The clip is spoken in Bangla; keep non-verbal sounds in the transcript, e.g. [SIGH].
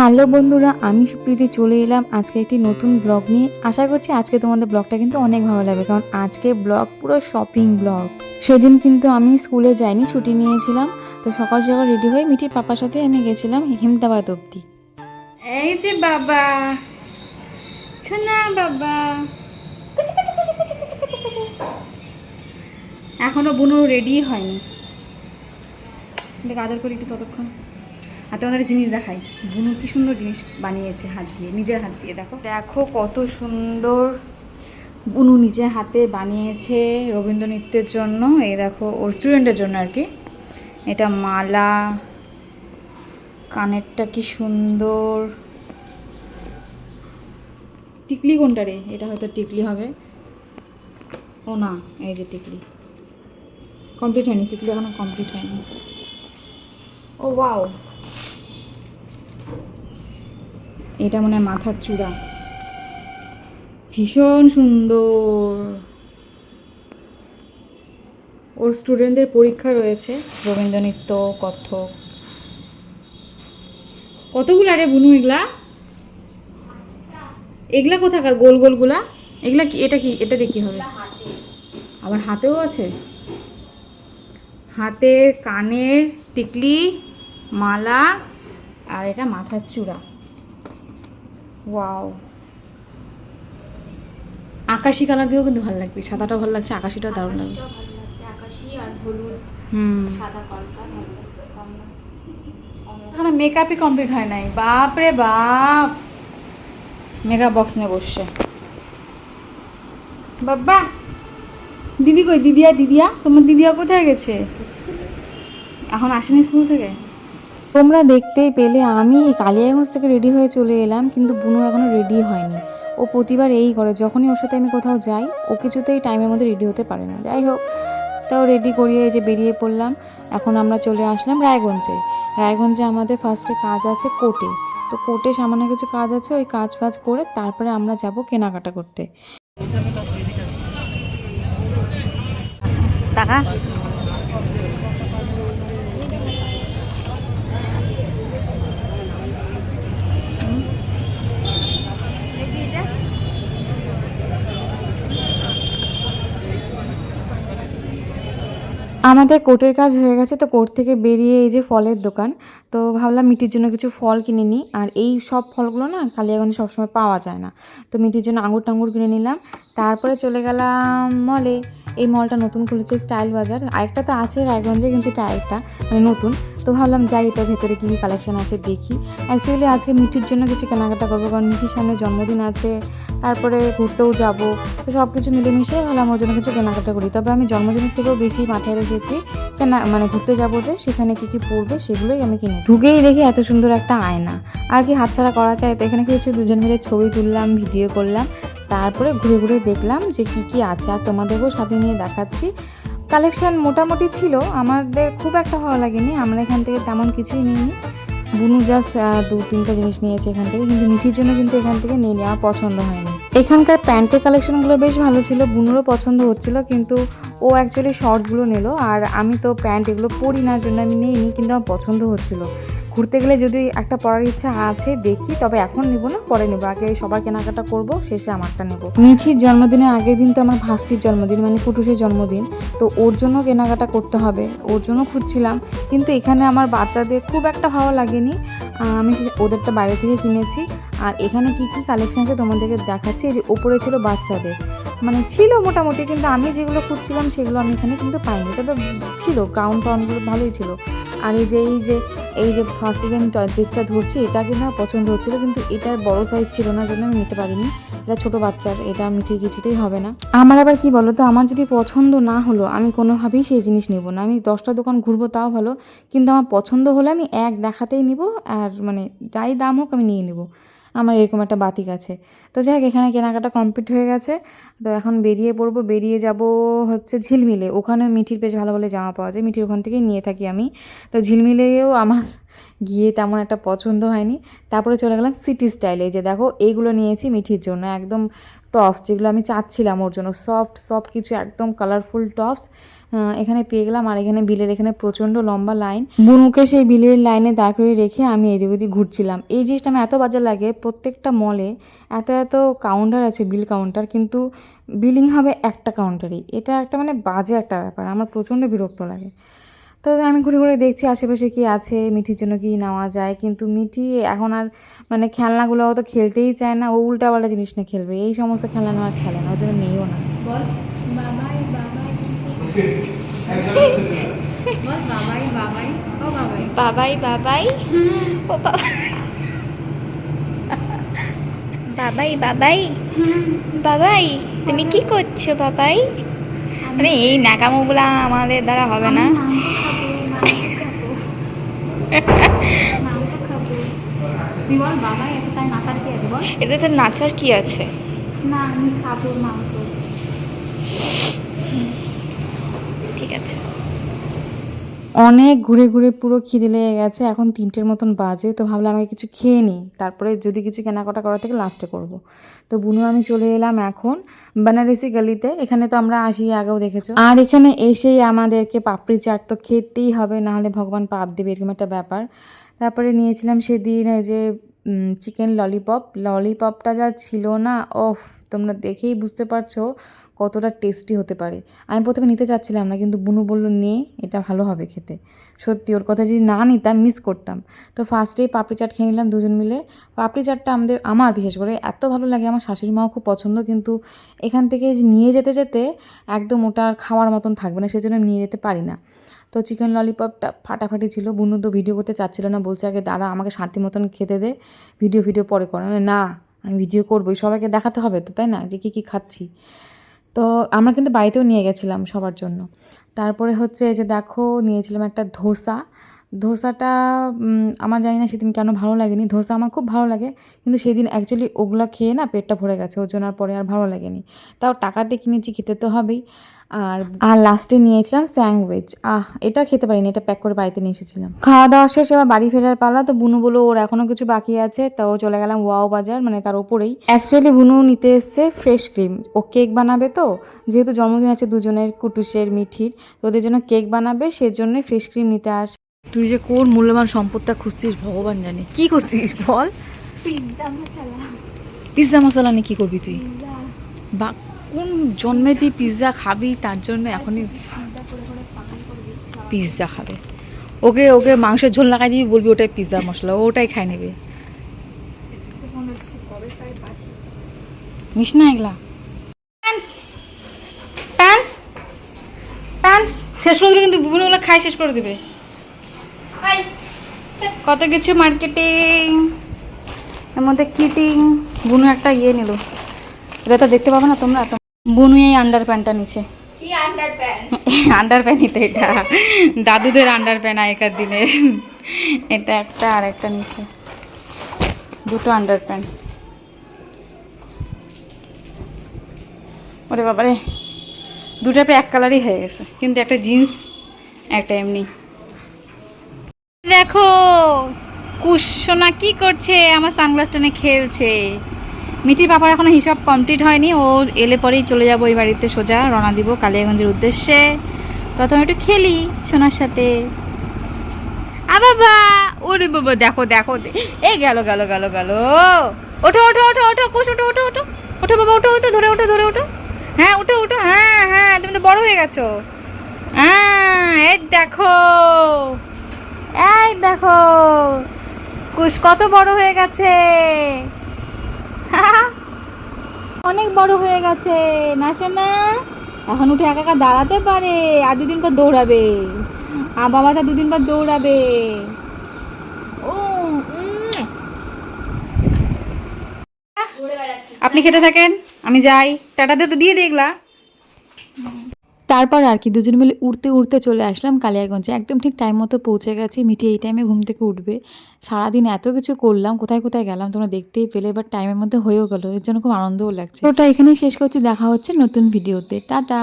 হ্যালো বন্ধুরা, আমি সুপ্রীতি, চলে এলাম আজকে একটি নতুন ব্লগ নিয়ে। আশা করছি আজকে তোমাদের ব্লগটা কিন্তু অনেক ভালো লাগবে, কারণ আজকে ব্লগ পুরো শপিং ব্লগ। সেদিন কিন্তু আমি স্কুলে যাইনি, ছুটি নিয়েছিলাম, তো সকাল সকাল রেডি হয়ে মিটির পাপার সাথে আমি গেছিলাম হেমদাবাদ অবধি। এই যে বাবা, ছোনা বাবা। এখনও বুনো রেডি হয়নি। আদর করি একটু ততক্ষণ। আর তোমাদের জিনিস দেখাই। বুনু কি সুন্দর জিনিস বানিয়েছে হাত দিয়ে, নিজের হাত দিয়ে, দেখো। দেখো কত সুন্দর বুনু নিজের হাতে বানিয়েছে রবীন্দ্র নৃত্যের জন্য। এই দেখো, ওর স্টুডেন্টের জন্য আর কি। এটা মালা, কানেরটা কি সুন্দর। টিকলি কোনটা রে? এটা হয়তো টিকলি হবে। ও না, এই যে টিকলি। কমপ্লিট হয়নি, টিকলি এখনও কমপ্লিট হয়নি। ও ওয়াও এটা মনে হয় মাথার চূড়া। ভীষণ সুন্দর। ওর স্টুডেন্টদের পরীক্ষা রয়েছে রবীন্দ্র নৃত্য কত্থক। কতগুলো আরে বুনু এগুলা? এগুলা কোথাকার? গোল গোলগুলা? এগুলা কি এটা কি এটা কি হবে? আবার হাতেও আছে? হাতের কানের টিকলি, মালা, আর এটা মাথার চূড়া। ওয়াও আকাশি কালার দিয়েও কিন্তু ভালো লাগবে। সাদাটা ভালো লাগছে আকাশিটাও দারুণ লাগবে। আকাশি আর হলুদ হুম। সাদা কলকা ভালো লাগবে, কমলা। এখনও মেকআপই কমপ্লিট হয় নাই। বাপ রে বাপ! মেকআপ বক্স নিয়ে বসছে। বাবা! দিদি কই? দিদিয়া দিদিয়া? তোমার দিদিয়া কোথায় গেছে? এখন আসেনি স্কুল থেকে? তোমরা দেখতেই পেলে, আমি কালিয়াগঞ্জ থেকে রেডি হয়ে চলে এলাম, কিন্তু বুনু এখনও রেডি হয়নি। ও প্রতিবার এই করে, যখনই ওর সাথে আমি কোথাও যাই, ও কিছুতেই টাইমের মধ্যে রেডি হতে পারে না। যাই হোক, তাও রেডি করিয়ে যে বেরিয়ে পড়লাম, এখন আমরা চলে আসলাম রায়গঞ্জে। রায়গঞ্জে আমাদের ফার্স্টে কাজ আছে কোর্টে তো কোর্টে সামান্য কিছু কাজ আছে, ওই কাজ ফাজ করে তারপরে আমরা যাব কেনাকাটা করতে। টাকা? আমাদের কোর্টের কাজ হয়ে গেছে, তো কোর্ট থেকে বেরিয়ে এই যে ফলের দোকান। তো ভাবলাম মিটির জন্য কিছু ফল কিনে নিই। আর এই সব ফলগুলো না কালিয়াগঞ্জে সবসময় পাওয়া যায় না। তো মিটির জন্য আঙুর টাঙ্গুর কিনে নিলাম। তারপরে চলে গেলাম মলে। এই মলটা নতুন খুলেছে স্টাইল বাজার। আরেকটা তো আছে রায়গঞ্জে, কিন্তু এটা আরেকটা মানে নতুন। তো ভাবলাম যাই, এটার ভেতরে কী কী কালেকশন আছে দেখি। অ্যাকচুয়ালি আজকে মিঠির জন্য কিছু কেনাকাটা করব, কারণ মিঠির সামনে জন্মদিন আছে, তারপরে ঘুরতেও যাব, তো সব কিছু মিলেমিশে ভাবলাম ওর জন্য কিছু কেনাকাটা করি। তবে আমি জন্মদিনের থেকেও বেশি মাথায় রেখেছি কেনা মানে ঘুরতে যাব যে, সেখানে কী কী পড়বে সেগুলোই আমি কিনেছি। ঢুকেই দেখি এত সুন্দর একটা আয়না। আর কি হাতছাড়া করা চাই, তো এখানে কিছু দুজন মিলে ছবি তুললাম, ভিডিও করলাম, তারপরে ঘুরে ঘুরে দেখলাম যে কি কি আছে। আর তোমাদেরকেও সাথে নিয়ে দেখাচ্ছি। কালেকশন মোটামুটি ছিল, আমাদের খুব একটা ভালো লাগেনি, আমরা এখান থেকে তেমন কিছুই নিইনি। বুনু জাস্ট দু তিনটা জিনিস নিয়েছে এখান থেকে, কিন্তু মিঠির জন্য কিন্তু এখান থেকে নিয়ে নেওয়া পছন্দ হয়নি। এখানকার প্যান্টের কালেকশনগুলো বেশ ভালো ছিল, বুনুরও পছন্দ হচ্ছিল, কিন্তু ও অ্যাকচুয়ালি শর্টসগুলো নিল আর আমি তো প্যান্ট এগুলো পরি না, জন্য আমি নিইনি, কিন্তু আমার পছন্দ হচ্ছিল। ঘুরতে গেলে যদি একটা পরার ইচ্ছা আছে, দেখি, তবে এখন নিব না, পরে নেব। আগে সবার কেনাকাটা করব, শেষে আমারটা নেব। মিঠির জন্মদিনের আগের দিন তো আমার ভাস্তির জন্মদিন মানে কুটুসের জন্মদিন, তো ওর জন্য কেনাকাটা করতে হবে, ওর জন্য খুঁজছিলাম, কিন্তু এখানে আমার বাচ্চাদের খুব একটা ভালো লাগেনি। আমি ওদেরটা বাইরে থেকে কিনেছি আর এখানে কি কি কালেকশন আছে তোমাদেরকে দেখাচ্ছি? যে ওপরে ছিল বাচ্চাদের। মানে ছিল মোটামুটি, কিন্তু আমি যেগুলো খুঁজছিলাম সেগুলো আমি এখানে কিন্তু পাইনি। তবে ছিল গাউন টাউনগুলো ভালোই ছিল। আর এই যে এই যে এই যে ফার্স্ট যে আমি ড্রেসটা ধরছি, এটা কিন্তু আমার পছন্দ হচ্ছিল, কিন্তু এটা বড় সাইজ ছিল না, জন্য আমি নিতে পারিনি। এটা ছোট বাচ্চার, এটা মিঠির কিছুতেই হবে না। আমার আবার কি বলো তো আমার যদি পছন্দ না হলো, আমি কোনোভাবেই সেই জিনিস নেব না। আমি দশটা দোকান ঘুরবো, তাও ভালো, কিন্তু আমার পছন্দ হলে আমি এক দেখাতেই নিব, আর মানে যাই দাম হোক আমি নিয়ে নেব। আমার এরকম একটা বাতিক আছে। তো যাই হোক, এখানে কেনাকাটা কমপ্লিট হয়ে গেছে। তো এখন বেরিয়ে পড়ব। বেরিয়ে যাব হচ্ছে ঝিলমিলে। ওখানে মিঠির বেশ ভালো ভালো জামা পাওয়া যায়। মিঠির ওখান থেকেই নিয়ে থাকি আমি। তো ঝিলমিলেও আমার গিয়ে তেমন একটা পছন্দ হয়নি। তারপরে চলে গেলাম সিটি স্টাইলে যে দেখো এইগুলো নিয়েছি মিঠির জন্য, একদম টপস যেগুলো আমি চাচ্ছিলাম ওর জন্য সফট সফট কিছু একদম কালারফুল টপস এখানে পেয়ে গেলাম। আর এখানে বিলের এখানে প্রচণ্ড লম্বা লাইন বুনুকে সেই বিলের লাইনে দাঁড় করে রেখে আমি এদিক ওদিক ঘুরছিলাম। এই জিনিসটা আমার এত বাজে লাগে প্রত্যেকটা মলে এত এত কাউন্টার আছে, বিল কাউন্টার কিন্তু বিলিং হবে একটা কাউন্টারেই এটা একটা মানে বাজে একটা ব্যাপার, আমার প্রচণ্ড বিরক্ত লাগে। তো আমি ঘুরে ঘুরে দেখছি আশেপাশে কি আছে মিঠির জন্য কি নেওয়া যায়। কিন্তু মিঠি এখন আর মানে খেলনাগুলো অত খেলতেই চায় না ও উল্টাপাল্টা জিনিস নিয়ে খেলবে। এই সমস্ত খেলনা আর খেলে না ওই জন্য নেইও না। বাবাই বাবাই বাবাই বাবাই ও বাবাই। বাবাই বাবাই? বাবা। বাবাই বাবাই? বাবাই তুমি কি করছ বাবাই? আরে এই ন্যাকামোগুলা আমাদের দ্বারা হবে না। এতে নাচার কি আছে? না আমি খাব মাংস। ঠিক আছে। অনেক ঘুরে ঘুরে পুরো খিদে লেগে গেছে, এখন তিনটের মতন বাজে, তো ভাবলাম আমাকে কিছু খেয়ে নিই, তারপরে যদি কিছু কেনাকাটা করা থেকে লাস্টে করব। তো বুনু, আমি চলে এলাম এখন বেনারসি গলিতে, এখানে তো আমরা আসি, আগেও দেখেছ। আর এখানে এসেই আমাদেরকে পাপড়ি চাট তো খেতেই হবে, নাহলে ভগবান পাপ দেবে, এরকম একটা ব্যাপার। তারপরে নিয়েছিলাম সেদিন যে চিকেন ললিপপ ললিপপটা যা ছিল না, ওফ, তোমরা দেখেই বুঝতে পারছ কতটা টেস্টি হতে পারে। আমি প্রথমে নিতে চাচ্ছিলাম না, কিন্তু বুনু বলল, নে, এটা ভালো হবে খেতে। সত্যি, ওর কথা যদি না নিতাম মিস করতাম। তো ফার্স্টেই পাপড়ি চাট খেয়ে নিলাম দুজন মিলে। পাপড়ি চাটটা আমাদের, আমার বিশেষ করে এত ভালো লাগে, আমার শাশুড়ি মাও খুব পছন্দ, কিন্তু এখান থেকে নিয়ে যেতে যেতে একদম ওটা খাওয়ার মতন থাকবে না, সেজন্য নিয়ে যেতে পারি না। তো চিকেন ললিপপটা ফাটাফাটি ছিল। বুনু তো ভিডিও করতে চাচ্ছিল না, বলছে, আগে দাঁড়া, আমাকে শান্তি মতন খেতে দে ভিডিও ভিডিও পরে করো। না, আমি ভিডিও করবোই, সবাইকে দেখাতে হবে তো, তাই না? যে কী কী খাচ্ছি? তো আমরা কিন্তু বাড়িতেও নিয়ে গেছিলাম সবার জন্য। তারপরে হচ্ছে এই যে দেখো, নিয়েছিলাম একটা ধোসা। ধোসাটা আমার জানি না সেদিন কেন ভালো লাগেনি। ধোসা আমার খুব ভালো লাগে, কিন্তু সেদিন অ্যাকচুয়ালি ওগুলো খেয়ে না পেটটা ভরে গেছে, ওর জন্য আর পরে আর ভালো লাগেনি। তাও টাকা দিয়ে কিনেছি, খেতে তো হবেই। আর আর লাস্টে নিয়েছিলাম স্যান্ডউইচ। আহ, এটা খেতে পারিনি, এটা প্যাক করে বাড়িতে নিয়ে এসেছিলাম। খাওয়া দাওয়া শেষ এবার বাড়ি ফেরার পালা, তো বুনু বলো ওর এখনও কিছু বাকি আছে, তো চলে গেলাম ওয়াও বাজার মানে তার ওপরেই। অ্যাকচুয়ালি বুনু নিতে এসছে ফ্রেশ ক্রিম ও কেক বানাবে তো, যেহেতু জন্মদিন আছে দুজনের, কুটুসের, মিঠির ওদের জন্য কেক বানাবে, সেজন্যই ফ্রেশ ক্রিম নিতে আস তুই যে কোন মূল্যবান সম্পদটা খুঁজছিস ভগবান জানে। কি খুঁজছিস বল? পিৎজা মশলা নিয়ে কি করবি তুই? বা কোন জন্মে তুই পিৎজা খাবি তার জন্য এখনই পিৎজা খাবে। ওকে ওকে মাংসের ঝোল লাগাই দিবি বলবি ওটাই পিৎজা মশলা ওটাই খাই নেবে। নিস না এগুলা। প্যান্টস প্যান্টস শেষ করে দিবে কিন্তু বিভিন্নগুলো খাই শেষ করে দিবে। কত কিছু মার্কেটিং এর মধ্যে কিটিং বুনু একটা ইয়ে নিল। এটা তো দেখতে পাবে না তোমরা? তো বুনু এই আন্ডার প্যান্টটা নিচে। আন্ডার প্যান্ট আন্ডার নিতে এটা। দাদুদের আন্ডার প্যান্ট আগেকার দিনে এটা একটা আর একটা নিচে। দুটো আন্ডার প্যান্ট ওরে বাবারে দুটো প্রায় এক কালারই হয়ে গেছে। কিন্তু একটা জিন্স একটা এমনি। দেখো কুশোনা কি করছে? আমার সানগ্লাসটা নিয়ে খেলছে। মিঠির পাপার এখনও হিসাব কমপ্লিট হয়নি। ও এলে পরেই চলে যাব এই বাড়িতে সোজা, রওনা দিব কালিয়াগঞ্জের উদ্দেশ্যে। প্রথমে একটু খেলি সোনার সাথে। আ বাবা! ওরে বাবা, দেখো দেখো এই গেল গেল গেল গেল। ওঠো ওঠো ওঠো ওঠো, কুশ, ওঠো ওঠো ওঠো। ওঠো বাবা, ওঠো ওঠো, ধরে ওঠো ধরে ওঠো। হ্যাঁ ওঠো ওঠো হ্যাঁ হ্যাঁ তুমি তো বড় হয়ে গেছো। হ্যাঁ এই দেখো। এই দেখো, কুশ কত বড় হয়ে গেছে। [LAUGHS] অনেক বড় হয়ে গেছে, না শোনা এখন উঠে একা একা দাঁড়াতে পারে, আর দুদিন পর দৌড়াবে। আর বাবা তা দুদিন পর দৌড়াবে। ও। আপনি খেতে থাকেন, আমি যাই। টাটাতে তো দিয়ে দেখলা তারপর আর কি দুজন মিলে উড়তে উড়তে চলে আসলাম কালিয়াগঞ্জে। একদম ঠিক টাইম মতো পৌঁছে গেছি মিটি এই টাইমে ঘুম থেকে উঠবে। সারাদিন এত কিছু করলাম, কোথায় কোথায় গেলাম তোমরা দেখতেই পেলে এবার টাইমের মধ্যে হয়েও গেলো, এর জন্য খুব আনন্দও লাগছে। ওটা এখানেই শেষ করছি, দেখা হচ্ছে নতুন ভিডিওতে টাটা!